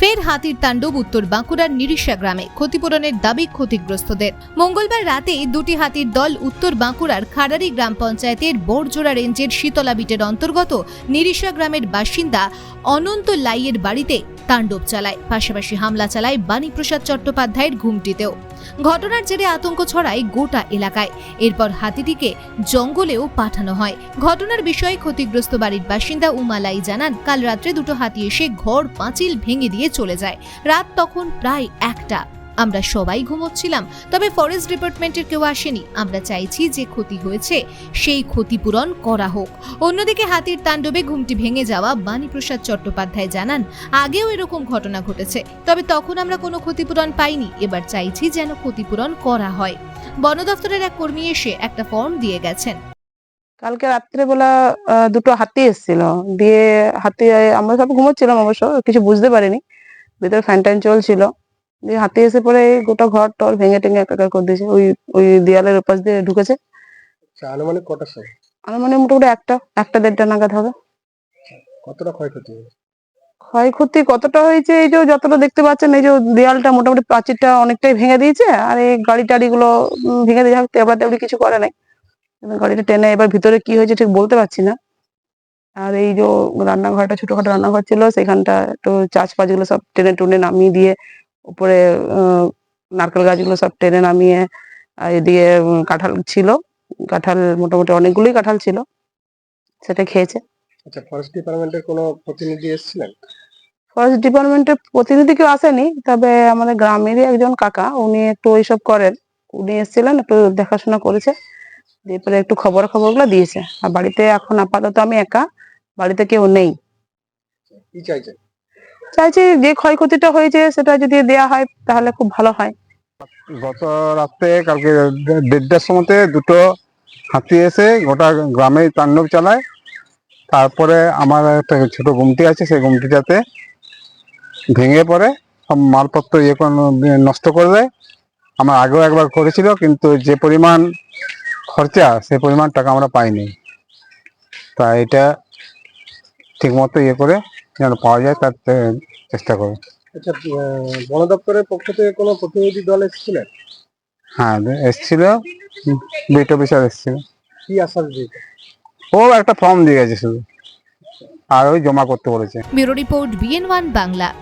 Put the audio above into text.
ফের হাতির তাণ্ডব উত্তর বাঁকুড়ার নিরিশা গ্রামে। ক্ষতিপূরণের দাবি ক্ষতিগ্রস্তদের। মঙ্গলবার রাতে দুটি হাতির দল উত্তর বাঁকুড়ার খাড়ারি গ্রাম পঞ্চায়েতের বোরজোড়া রেঞ্জের শীতলা বিটের অন্তর্গত নিরিশা গ্রামের বাসিন্দা অনন্ত লাইয়ের বাড়িতে তাণ্ডব চালায়, পাশাপাশি হামলা চালায় বাণীপ্রসাদ চট্টোপাধ্যায়ের ঘুমটিতেও। ঘটনার জেরে আতঙ্ক ছড়ায় গোটা এলাকায়। এরপর হাতিটিকে জঙ্গলেও পাঠানো হয়। ঘটনার বিষয়ে ক্ষতিগ্রস্ত বাড়ির বাসিন্দা উমালাই জানান, কাল রাত্রে দুটো হাতি এসে ঘর পাঁচিল ভেঙে দিয়ে চলে যায়। রাত তখন প্রায় একটা। আমরা সবাই ঘুমোচ্ছিলাম, তবে ফরেস্ট ডিপার্টমেন্টের কেউ আসেনি। আমরা চাইছি যে ক্ষতি হয়েছে, সেই ক্ষতিপূরণ করা হোক। অন্যদিকে হাতির তাণ্ডবে ঘুমটি ভেঙে যাওয়া বাণীপ্রসাদ চট্টোপাধ্যায় জানান, আগেও এরকম ঘটনা ঘটেছে, তবে তখন আমরা কোনো ক্ষতিপূরণ পাইনি। এবার চাইছি যেন ক্ষতিপূরণ করা হয়। বন দপ্তরের এক কর্মী এসে একটা ফর্ম দিয়ে গেছেন। কালকে রাত্রেবেলা দুটো হাতি এসেছিল। দিয়ে হাতি, আমরা সব ঘুমোচ্ছিলাম অবশ্য, কিছু বুঝতে পারিনি। ভিতরে ফ্যান ট্যান চলছিল। দিয়ে হাতি এসে পরে এই গোটা ঘর টর ভেঙে টেঙে একাকার করে দিয়েছে। ওই ওই দেয়ালের উপাস দিয়ে ঢুকেছে। আচ্ছা আনুমানিক কটার সময় আর মানে মোটামুটি একটা একটা দেড়টা নাগাদ হবে। কতটা ক্ষয়ক্ষতি হয়েছে? ক্ষয়ক্ষতি কতটা হয়েছে এই যে যতটা দেখতে পাচ্ছেন এই যে দেয়ালটা মোটামুটি প্রাচীরটা অনেকটাই ভেঙে দিয়েছে আর এই গাড়ি টাড়ি গুলো উম, ভেঙে দিয়ে তেবড়া তেবড়ি কিছু করে নাই। এবার গাড়িটা টেনে এবার ভিতরে কি হয়েছে ঠিক বলতে পারছি না। আর এই যে রান্নাঘরটা ছোটখাটো রান্নাঘর ছিল সেখানটা একটু চাষ ফাজগুলো সব টেনে টুনে নামিয়ে দিয়ে উপরে নারকেল গাছগুলো সব টেনে নামিয়ে এদিকে কাঁঠাল ছিল। কাঁঠাল মোটামুটি অনেকগুলোই কাঁঠাল ছিল। সেটা খেয়েছে। আচ্ছা ফরেস্ট ডিপার্টমেন্টের কোনো প্রতিনিধি এসেছিলেন? ফরেস্ট ডিপার্টমেন্টের প্রতিনিধি কেউ আসেনি তবে আমাদের গ্রামেরই একজন কাকা উনি একটু ওইসব করেন। উনি এসেছিলেন একটু দেখাশোনা করেছে দিয়ে পরে একটু খবর খবরগুলো দিয়েছে। আর বাড়িতে এখন আপাতত আমি একা বাড়িতে কেউ নেই। কি চাইছেন? চাইছি যে ক্ষয়ক্ষতিটা হয়েছে সেটা যদি দেয়া হয়, তাহলে খুব ভালো হয়। গত রাত্রে কালকে দেড়টার সময়তে দুটো হাতি এসে গোটা গ্রামে তাণ্ডব চালায়। তারপরে আমার একটা ছোট গুমটি আছে, সেই গুমটিটাতে ভেঙে পড়ে। সব মালপত্র ইয়ে নষ্ট করে দেয়। আমার আগেও একবার করেছিল, কিন্তু যে পরিমাণ খরচা, সে পরিমাণ টাকা আমরা পাইনি। তা এটা ঠিকমতো ইয়ে করে যেন পাওয়া যায় তার চেষ্টা করো আচ্ছা আহ, বন দপ্তরের পক্ষ থেকে কোনো প্রতিনিধি দল এসেছিলেন? হ্যাঁ এসেছিল। বিট অফিসার এসেছিল। কি আশ্বাস দিয়েছে? ও একটা ফর্ম দিয়ে গেছে শুধু। আর ওই জমা করতে বলেছে। Bureau report BN one Bangla.